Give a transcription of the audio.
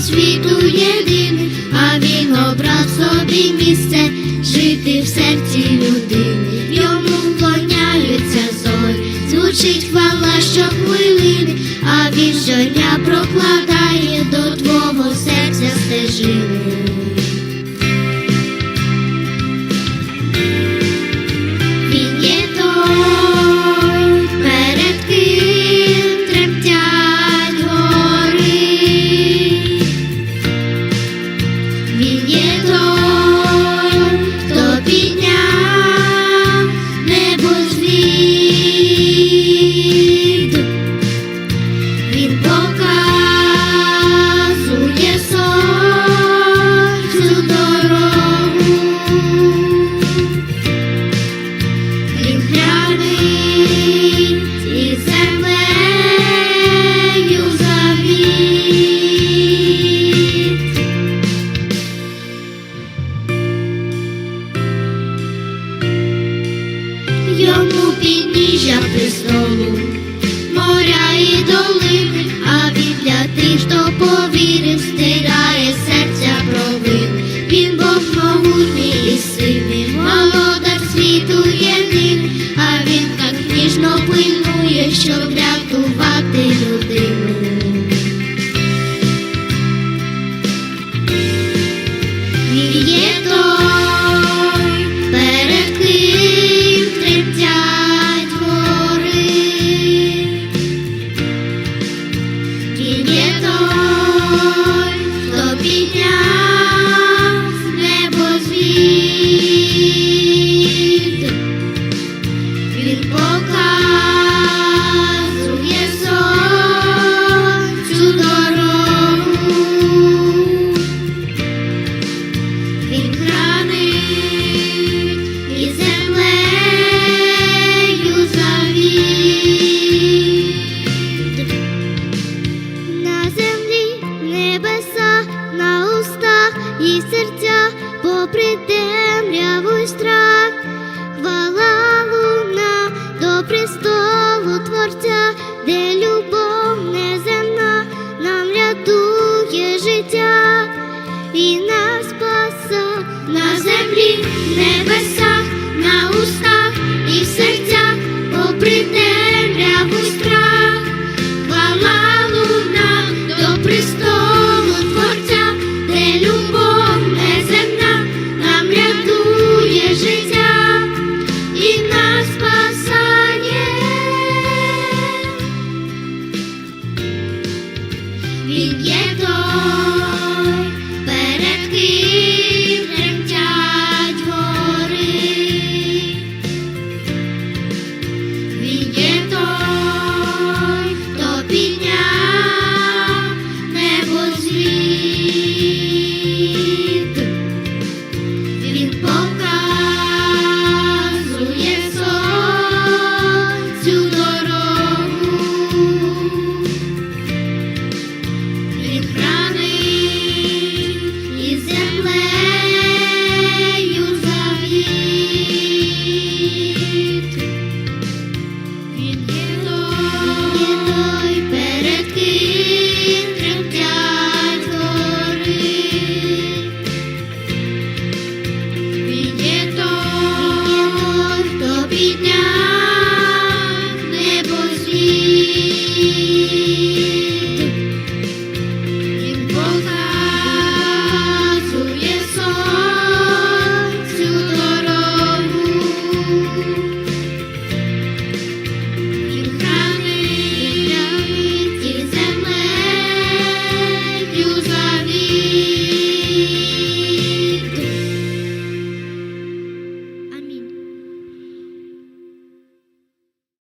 світу єдиний, а він обрав собі місце жити в серці людини. Йому вклоняються зорі, звучить хвала щохвилини, а він щодня прокладає підніжжя престолу, моря і долини, а він для тих, хто повірив, стирає серця провин. Він Бог могутній і сильний, володар світу ним, а він так ніжно пильнує, щоб Він показує